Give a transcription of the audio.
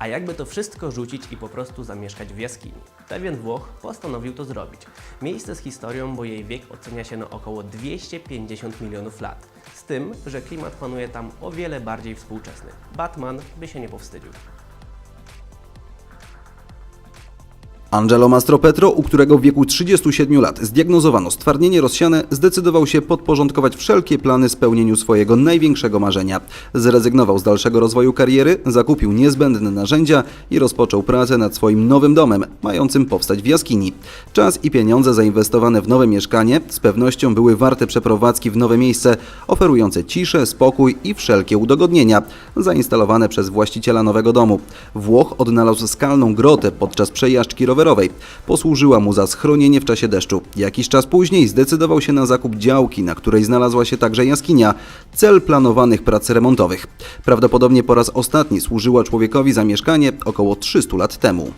A jakby to wszystko rzucić i po prostu zamieszkać w jaskini? Pewien Włoch postanowił to zrobić. Miejsce z historią, bo jej wiek ocenia się na około 250 milionów lat. Z tym, że klimat panuje tam o wiele bardziej współczesny. Batman by się nie powstydził. Angelo Mastropetro, u którego w wieku 37 lat zdiagnozowano stwardnienie rozsiane, zdecydował się podporządkować wszelkie plany spełnieniu swojego największego marzenia. Zrezygnował z dalszego rozwoju kariery, zakupił niezbędne narzędzia i rozpoczął pracę nad swoim nowym domem, mającym powstać w jaskini. Czas i pieniądze zainwestowane w nowe mieszkanie z pewnością były warte przeprowadzki w nowe miejsce, oferujące ciszę, spokój i wszelkie udogodnienia, zainstalowane przez właściciela nowego domu. Włoch odnalazł skalną grotę podczas przejażdżki rowerowej. Posłużyła mu za schronienie w czasie deszczu. Jakiś czas później zdecydował się na zakup działki, na której znalazła się także jaskinia, cel planowanych prac remontowych. Prawdopodobnie po raz ostatni służyła człowiekowi za mieszkanie około 300 lat temu.